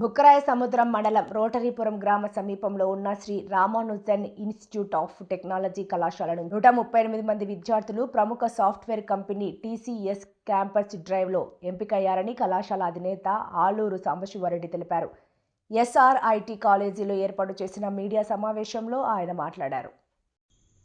బుక్కరాయ సముద్రం మండలం రోటరీపురం గ్రామ సమీపంలో ఉన్న Sri Ramanujan Institute of Technology కళాశాలను నూట ముప్పై ఎనిమిది మంది విద్యార్థులు ప్రముఖ సాఫ్ట్వేర్ కంపెనీ టీసీఎస్ క్యాంపస్ డ్రైవ్లో ఎంపికయ్యారని కళాశాల అధినేత ఆలూరు సాంబశివారెడ్డి తెలిపారు. ఎస్ఆర్ఐటి కాలేజీలో ఏర్పాటు చేసిన మీడియా సమావేశంలో ఆయన మాట్లాడారు.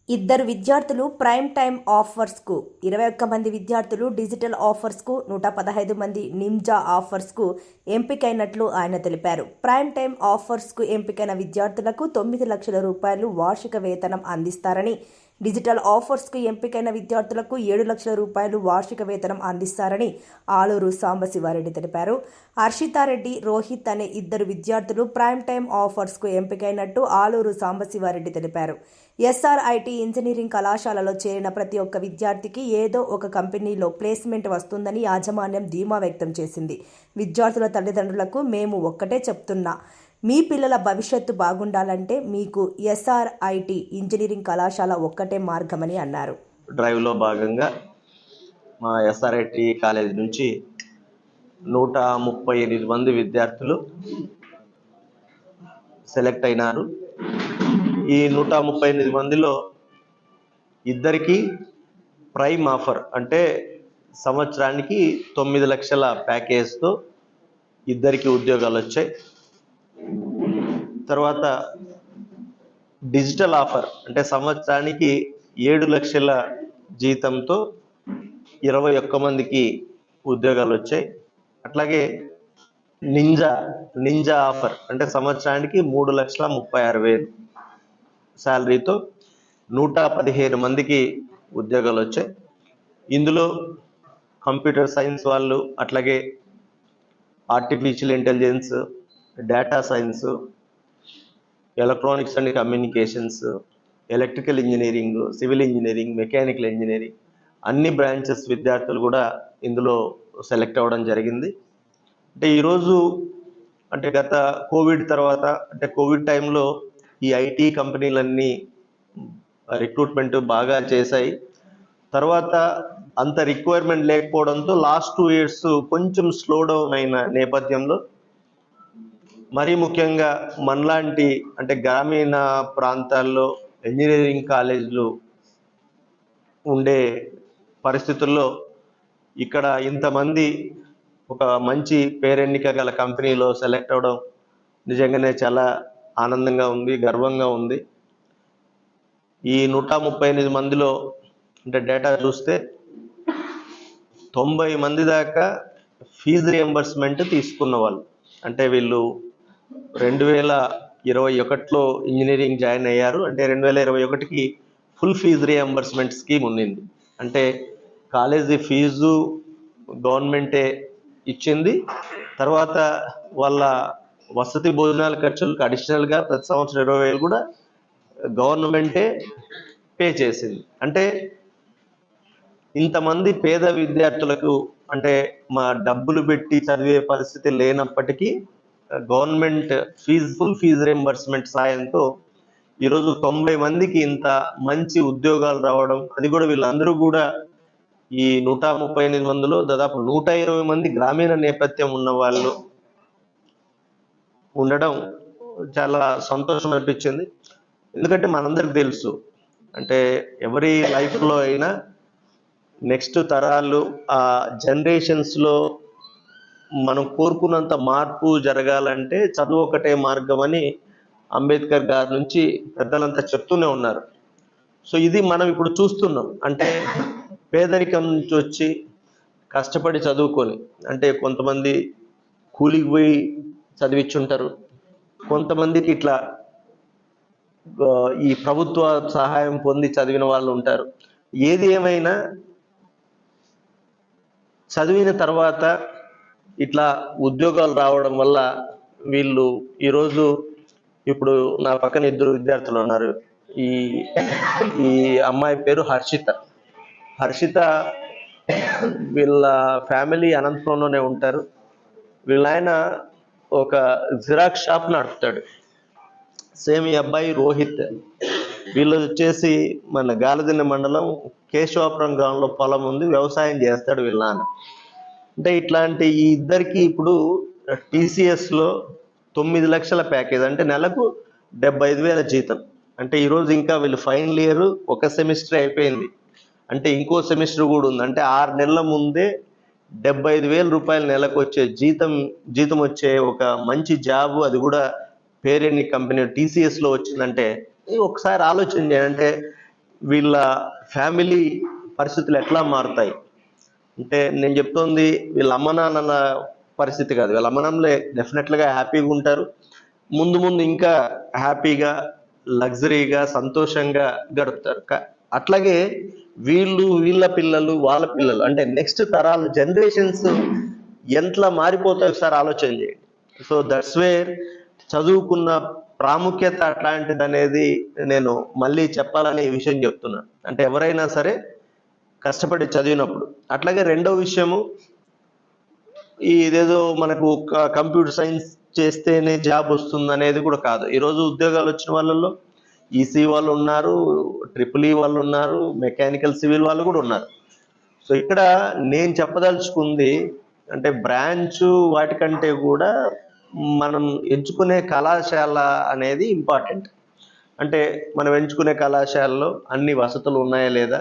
ఇద్దరు విద్యార్థులు ప్రైమ్ టైం ఆఫర్స్కు ఇరవై ఒక్క మంది విద్యార్థులు డిజిటల్ ఆఫర్స్కు నూట పదహైదు మంది నిమ్జా ఆఫర్స్కు ఎంపికైనట్లు ఆయన తెలిపారు. ప్రైమ్ టైం ఆఫర్స్కు ఎంపికైన విద్యార్థులకు తొమ్మిది లక్షల రూపాయలు వార్షిక వేతనం అందిస్తారని డిజిటల్ ఆఫర్స్కు ఎంపికైన విద్యార్థులకు ఏడు లక్షల రూపాయలు వార్షిక వేతనం అందిస్తారని ఆలూరు సాంబశివారెడ్డి తెలిపారు. హర్షితారెడ్డి రోహిత్ అనే ఇద్దరు విద్యార్థులు ప్రైమ్ టైం ఆఫర్స్కు ఎంపికైనట్టు ఆలూరు సాంబశివారెడ్డి తెలిపారు. ఎస్ఆర్ఐటి ఇంజనీరింగ్ కళాశాలలో చేరిన ప్రతి ఒక్క విద్యార్థికి ఏదో ఒక కంపెనీలో ప్లేస్మెంట్ వస్తుందని యాజమాన్యం ధీమా వ్యక్తం చేసింది. విద్యార్థుల తల్లిదండ్రులకు మేము ఒక్కటే చెప్తున్నా మీ పిల్లల భవిష్యత్తు బాగుండాలంటే మీకు ఎస్ఆర్ఐటి ఇంజనీరింగ్ కళాశాల ఒక్కటే మార్గమని అన్నారు. డ్రైవ్లో భాగంగా మా ఎస్ఆర్ఐటి కాలేజీ నుంచి నూట ముప్పై ఎనిమిది మంది విద్యార్థులు సెలెక్ట్ అయినారు. ఈ నూట ముప్పై ఎనిమిది మందిలో ఇద్దరికి ప్రైమ్ ఆఫర్ అంటే సంవత్సరానికి తొమ్మిది లక్షల ప్యాకేజ్తో ఇద్దరికి ఉద్యోగాలు వచ్చాయి. తర్వాత డిజిటల్ ఆఫర్ అంటే సంవత్సరానికి ఏడు లక్షల జీతంతో ఇరవై ఒక్క మందికి ఉద్యోగాలు వచ్చాయి. అట్లాగే నింజా నింజా ఆఫర్ అంటే సంవత్సరానికి మూడు లక్షల ముప్పై ఆరు వేలు శాలరీతో నూట పదిహేను మందికి ఉద్యోగాలు వచ్చాయి. ఇందులో కంప్యూటర్ సైన్స్ వాళ్ళు అట్లాగే artificial intelligence data science electronics and communications electrical engineering civil engineering mechanical engineering అన్ని బ్రాంచెస్ విద్యార్థులు కూడా ఇందులో సెలెక్ట్ అవ్వడం జరిగింది. అంటే ఈరోజు అంటే గత కోవిడ్ తర్వాత అంటే కోవిడ్ టైంలో ఈ ఐటీ కంపెనీలన్నీ రిక్రూట్మెంట్ బాగా చేశాయి. తర్వాత అంత రిక్వైర్మెంట్ లేకపోవడంతో లాస్ట్ టూ ఇయర్స్ కొంచెం స్లో డౌన్ అయిన నేపథ్యంలో మరీ ముఖ్యంగా మనలాంటి అంటే గ్రామీణ ప్రాంతాల్లో ఇంజనీరింగ్ కాలేజీలు ఉండే పరిస్థితుల్లో ఇక్కడ ఇంతమంది ఒక మంచి పేరెన్నిక గల కంపెనీలో సెలెక్ట్ అవ్వడం నిజంగానే చాలా ఆనందంగా ఉంది గర్వంగా ఉంది. ఈ నూట ముప్పై ఎనిమిది మందిలో అంటే డేటా చూస్తే తొంభై మంది దాకా ఫీజు రియంబర్స్మెంట్ తీసుకున్న వాళ్ళు. అంటే వీళ్ళు రెండు వేల ఇరవై ఒకటిలో ఇంజనీరింగ్ జాయిన్ అయ్యారు. అంటే రెండు వేల ఇరవై ఒకటికి ఫుల్ ఫీజు రియంబర్స్మెంట్ స్కీమ్ ఉండింది అంటే కాలేజీ ఫీజు గవర్నమెంటే ఇచ్చింది. తర్వాత వాళ్ళ వసతి భోజనాల ఖర్చులకు అడిషనల్గా ప్రతి సంవత్సరం ఇరవై వేలు కూడా గవర్నమెంటే పే చేసింది. అంటే ఇంతమంది పేద విద్యార్థులకు అంటే మా డబ్బులు పెట్టి చదివే పరిస్థితి లేనప్పటికీ government fee full fee reimbursement సాయంతో ఈరోజు తొంభై మందికి ఇంత మంచి ఉద్యోగాలు రావడం అది కూడా వీళ్ళందరూ కూడా ఈ నూట ముప్పై ఎనిమిది మందిలో దాదాపు నూట ఇరవై మంది గ్రామీణ నేపథ్యం ఉన్న వాళ్ళు ఉండడం చాలా సంతోషం అనిపించింది. ఎందుకంటే మనందరికి తెలుసు అంటే ఎవరి లైఫ్లో అయినా నెక్స్ట్ తరాలు ఆ జనరేషన్స్లో మనం కోరుకున్నంత మార్పు జరగాలంటే చదువు ఒకటే మార్గం అని అంబేద్కర్ గారి నుంచి పెద్దలంతా చెప్తూనే ఉన్నారు. సో ఇది మనం ఇప్పుడు చూస్తున్నాం. అంటే పేదరికం నుంచి వచ్చి కష్టపడి చదువుకొని అంటే కొంతమంది కూలికి పోయి చదివించుంటారు కొంతమందికి ఇట్లా ఈ ప్రభుత్వ సహాయం పొంది చదివిన వాళ్ళు ఉంటారు. ఏది ఏమైనా చదివిన తర్వాత ఇట్లా ఉద్యోగాలు రావడం వల్ల వీళ్ళు ఈరోజు ఇప్పుడు నా పక్కన ఇద్దరు విద్యార్థులు ఉన్నారు. ఈ ఈ అమ్మాయి పేరు హర్షిత. హర్షిత వీళ్ళ ఫ్యామిలీ అనంతపురంలోనే ఉంటారు. వీళ్ళ ఆయన ఒక జిరాక్స్ షాప్ నడుపుతాడు. సేమ్ ఈ అబ్బాయి రోహిత్. వీళ్ళు వచ్చేసి మన గాలదిన్న మండలం కేశవాపురం గ్రామంలో పొలం ఉంది. వ్యవసాయం చేస్తాడు వీళ్ళ నాన్న. అంటే ఇట్లాంటి ఈ ఇద్దరికి ఇప్పుడు టీసీఎస్లో తొమ్మిది లక్షల ప్యాకేజ్ అంటే నెలకు డెబ్బై ఐదు వేల జీతం. అంటే ఈరోజు ఇంకా వీళ్ళు ఫైనల్ ఇయర్ ఒక సెమిస్టర్ అయిపోయింది. అంటే ఇంకో సెమిస్టర్ కూడా ఉంది. అంటే ఆరు నెలల ముందే డెబ్బై ఐదు వేల రూపాయల నెలకు వచ్చే జీతం జీతం వచ్చే ఒక మంచి జాబ్ అది కూడా పేరెంట్ కంపెనీ టీసీఎస్లో వచ్చిందంటే ఒకసారి ఆలోచన చేయండి. అంటే వీళ్ళ ఫ్యామిలీ పరిస్థితులు ఎట్లా మారుతాయి? అంటే నేను చెప్తోంది వీళ్ళ అమ్మ నాన్నల పరిస్థితి కాదు. వీళ్ళ అమ్మ నాన్నలే డెఫినెట్లుగా హ్యాపీగా ఉంటారు. ముందు ముందు ఇంకా హ్యాపీగా లగ్జరీగా సంతోషంగా గడుపుతారు. అట్లాగే వీళ్ళు వీళ్ళ పిల్లలు వాళ్ళ పిల్లలు అంటే నెక్స్ట్ తరాలు జనరేషన్స్ ఎంతలా మారిపోతాయి ఒకసారి ఆలోచన చేయండి. సో దట్స్ వేర్ చదువుకున్న ప్రాముఖ్యత అట్లాంటిది అనేది నేను మళ్ళీ చెప్పాలనే ఈ విషయం చెప్తున్నాను అంటే ఎవరైనా సరే కష్టపడి చదివినప్పుడు. అట్లాగే రెండో విషయము ఈ ఇదేదో మనకు కంప్యూటర్ సైన్స్ చేస్తేనే జాబ్ వస్తుంది అనేది కూడా కాదు. ఈరోజు ఉద్యోగాలు వచ్చిన వాళ్ళల్లో ఈసీ వాళ్ళు ఉన్నారు ట్రిపుల్ ఈ వాళ్ళు ఉన్నారు మెకానికల్ సివిల్ వాళ్ళు కూడా ఉన్నారు. సో ఇక్కడ నేను చెప్పదలుచుకుంది అంటే బ్రాంచ్ వాటికంటే కూడా మనం ఎంచుకునే కళాశాల అనేది ఇంపార్టెంట్. అంటే మనం ఎంచుకునే కళాశాలలో అన్ని వసతులు ఉన్నాయా లేదా?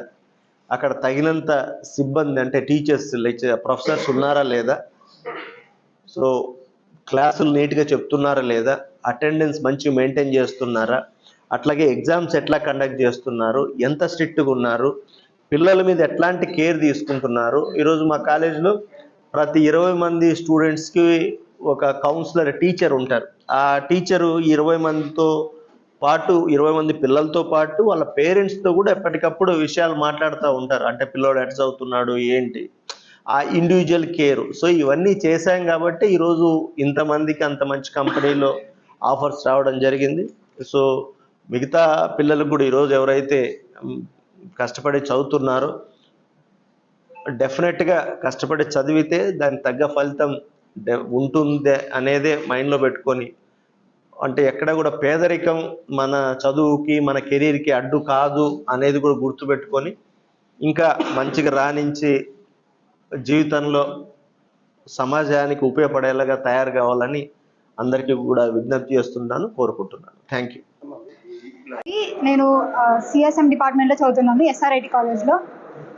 అక్కడ తగినంత సిబ్బంది అంటే టీచర్స్ లెక్చర్ ప్రొఫెసర్స్ ఉన్నారా లేదా? సో క్లాసులు నీట్గా చెప్తున్నారా లేదా? అటెండెన్స్ మంచి మెయింటైన్ చేస్తున్నారా? అట్లాగే ఎగ్జామ్స్ ఎట్లా కండక్ట్ చేస్తున్నారు? ఎంత స్ట్రిక్ట్గా ఉన్నారు? పిల్లల మీద ఎట్లాంటి కేర్ తీసుకుంటున్నారు? ఈరోజు మా కాలేజీలో ప్రతి ఇరవై మంది స్టూడెంట్స్కి ఒక కౌన్సిలర్ టీచర్ ఉంటారు. ఆ టీచరు ఇరవై మందితో పాటు ఇరవై మంది పిల్లలతో పాటు వాళ్ళ పేరెంట్స్తో కూడా ఎప్పటికప్పుడు విషయాలు మాట్లాడుతూ ఉంటారు. అంటే పిల్లోడు ఎట్లా చదువుతున్నాడు ఏంటి? ఆ ఇండివిజువల్ కేర్ సో ఇవన్నీ చేశాం కాబట్టి ఈరోజు ఇంతమందికి అంత మంచి కంపెనీలో ఆఫర్స్ రావడం జరిగింది. సో మిగతా పిల్లలకు కూడా ఈరోజు ఎవరైతే కష్టపడి చదువుతున్నారో డెఫినెట్గా కష్టపడి చదివితే దానికి తగ్గ ఫలితం డె- అనేదే మైండ్లో పెట్టుకొని అంటే ఎక్కడ కూడా పేదరికం మన చదువుకి మన కెరీర్కి అడ్డు కాదు అనేది కూడా గుర్తుపెట్టుకొని ఇంకా మంచిగా రాణించి జీవితంలో సమాజానికి ఉపయోగపడేలాగా తయారు కావాలని అందరికీ కూడా విజ్ఞప్తి చేస్తున్నాను కోరుకుంటున్నాను. థ్యాంక్ యూ నేను సిఎస్ఎం డిపార్ట్మెంట్లో చదువుతున్నాను ఎస్ఆర్ఐటి కాలేజ్లో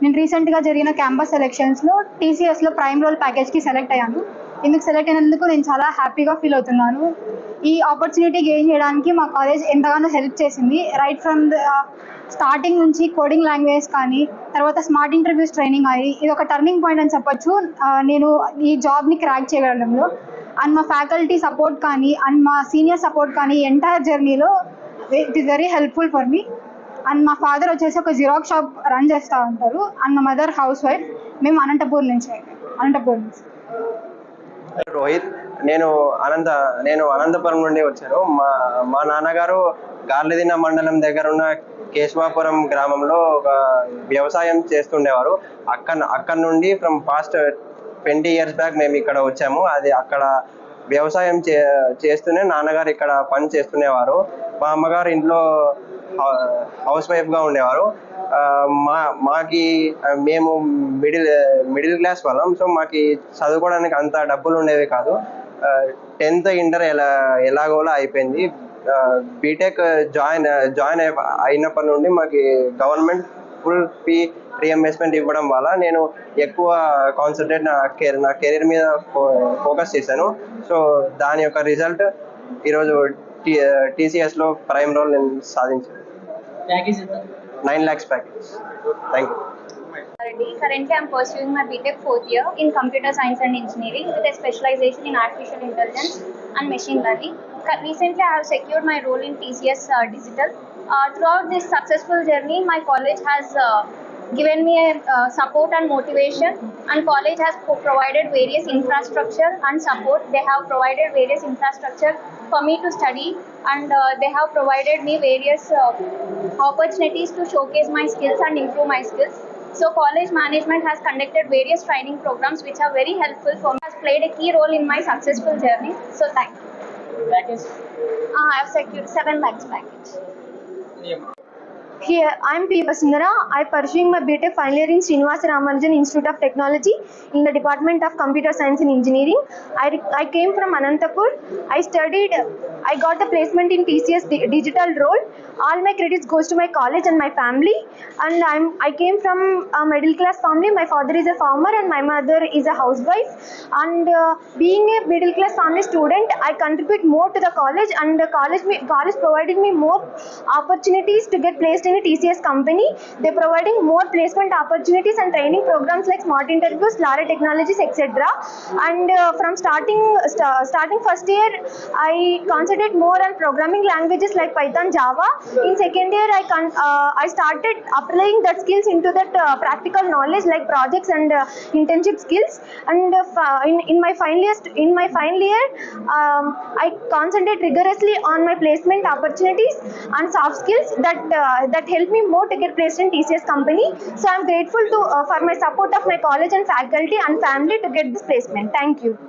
నేను రీసెంట్గా జరిగిన క్యాంపస్ సెలెక్షన్స్లో టీసీఎస్లో ప్రైమ్ రోల్ ప్యాకేజ్కి సెలెక్ట్ అయ్యాను. ఇందుకు సెలెక్ట్ అయినందుకు నేను చాలా హ్యాపీగా ఫీల్ అవుతున్నాను. ఈ ఆపర్చునిటీ గెయిన్ చేయడానికి మా కాలేజ్ ఎంతగానో హెల్ప్ చేసింది. రైట్ ఫ్రమ్ ద స్టార్టింగ్ నుంచి కోడింగ్ లాంగ్వేజ్ కానీ తర్వాత స్మార్ట్ ఇంటర్వ్యూస్ ట్రైనింగ్ అయ్యి ఇది ఒక టర్నింగ్ పాయింట్ అని చెప్పొచ్చు. Uh, నేను ఈ జాబ్ని క్రాక్ చేయగలంలో అండ్ మా ఫ్యాకల్టీ సపోర్ట్ కానీ అండ్ మా సీనియర్ సపోర్ట్ కానీ ఎంటైర్ జర్నీలో it is very helpful for me and మా ఫాదర్ వచ్చేసి ఒక జిరాక్స్ షాప్ రన్ చేస్తూ ఉంటారు. అండ్ మా మదర్ హౌస్ వైఫ్ మేము అనంతపూర్ నుంచి అనంతపూర్ నుంచి. రోహిత్ నేను అనంత నేను అనంతపురం నుండి వచ్చాను. మా మా నాన్నగారు గార్లదిన మండలం దగ్గర ఉన్న కేశవాపురం గ్రామంలో ఒక వ్యవసాయం చేస్తుండేవారు. అక్కడ అక్కడ నుండి from past twenty years back మేము ఇక్కడ వచ్చాము. అది అక్కడ వ్యవసాయం చే చేస్తూనే నాన్నగారు ఇక్కడ పని చేస్తుండేవారు. మా అమ్మగారు ఇంట్లో హౌస్ వైఫ్గా ఉండేవారు. మా మాకి మేము మిడిల్ మిడిల్ క్లాస్ వాళ్ళం. సో మాకి చదువుకోవడానికి అంత డబ్బులు ఉండేవి కాదు టెన్త్ ఇంటర్ ఎలా ఎలాగోలా అయిపోయింది. బీటెక్ జాయిన్ జాయిన్ అయి అయినప్పటి నుండి మాకి గవర్నమెంట్ ఫుల్ ఫీ రీఎంబర్స్మెంట్ ఇవ్వడం వల్ల నేను ఎక్కువ కాన్సన్ట్రేట్ నా కెరీర్ నా కెరీర్ మీద ఫోకస్ చేశాను. సో దాని యొక్క రిజల్ట్ ఈరోజు టీసీఎస్లో ప్రైమ్ రోల్ నేను సాధించాను. ప్యాకేజ్ ఎంత nine lakhs package thank you Already. Currently, I'm pursuing my BTech fourth year in computer science and engineering with a specialization in artificial intelligence and machine learning. Cu- Recently, I have secured my role in TCS uh, Digital. Uh, throughout this successful journey, my college has uh, given me a, uh, support and motivation and college has provided various infrastructure and support. They have provided various infrastructure for me to study and uh, they have provided me various uh, opportunities to showcase my skills and improve my skills. So college management has conducted various training programs which are very helpful for me. Has played a key role in my successful journey. So thank you. Package? Uh, I have secured 7 lakhs package. Yeah. Here, I am P. Vasundhara. I am pursuing my BTech final year in Srinivasa Ramanujan Institute of Technology in the Department of Computer Science and Engineering. I, I came from Anantapur. I studied, I got the placement in TCS digital role. All my credits goes to my college and my family. And I'm, I came from a middle class family. My father is a farmer and my mother is a housewife. And uh, being a middle class family student, I contribute more to the college and the college, college provided me more opportunities to get placed in a TCS company. They are providing more placement opportunities and training programs like smart interviews, Lara technologies, etc. And uh, from starting sta- starting first year, I concentrated more on programming languages like Python, Java. In second year, I con- uh, I started applying that skills into that uh, practical knowledge like projects and uh, internship skills. And uh, in, in my final year, in my final year, um, I concentrated rigorously on my placement opportunities and soft skills that uh, that helped me more to get placed in TCS company. So I'm grateful to uh, for my support of my college and faculty and family to get this placement. Thank you.